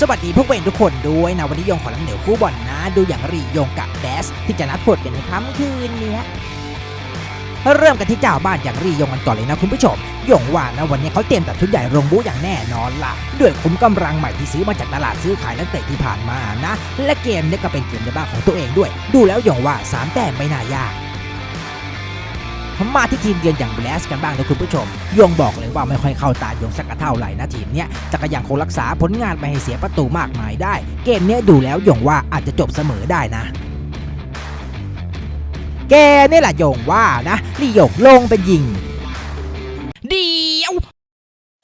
สวัสดีพวกเวนทุกคนด้วยนะ วันนี้ยงขอน้ำเหนียวคู่บอลนะ ดูอย่างรียงกับแดสที่จะนัดพดกันในค่ำคืนนี้เริ่มกันที่เจ้าบ้านอย่างรียงกันก่อนเลยนะคุณผู้ชมยงว่านะวันนี้เขาเตรียมตัดชุดใหญ่ลงบูอย่างแน่นอนล่ะ ด้วยคุ้มกำลังใหม่ที่ซื้อมาจากตลาดซื้อขายนักเตะที่ผ่านมานะ และเกมนี้ก็เป็นเกมในบ้านของตัวเองด้วย ดูแล้วยงว่าสามแต้มไม่น่ายาก มาที่ทีมเยือนอย่างแบลสกันบ้างนะคุณผู้ชม ยงบอกเลยว่าไม่ค่อยเข้าตายงสักเท่าไหร่นะทีมเนี้ยแต่ก็ยังคงรักษาผลงานไม่ให้เสียประตูมากมายได้ เกมเนี้ยดูแล้วยงว่าอาจจะจบเสมอได้นะแกนี่แหละยงว่านะลี่ยงลงเป็นยิง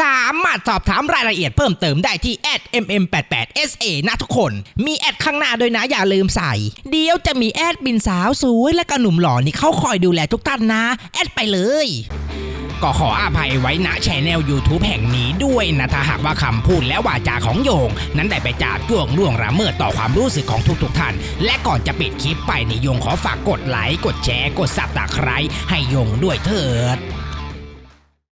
สามารถสอบถามรายละเอียดเพิ่มเติมได้ที่ @mm88sa นะทุกคน มีแอดข้างหน้าด้วยนะอย่าลืมใส่ เดี๋ยวจะมีแอดบินสาวสวยและก็หนุ่มหล่อนี่เขาคอยดูแลทุกท่านนะ แอดไปเลย ก็ขออภัยไว้ณชแนล YouTube แห่งนี้ด้วยนะ ถ้าหากว่าคำพูดและวาจาของโยง นั้นได้ไปจาบจ้วงล่วงละเมิดต่อความรู้สึกของทุกๆทท่าน และก่อนจะปิดคลิปไปนี่โยงขอฝากกดไลค์กดแชร์กดซับตะไคร้ให้โยงด้วยเถิด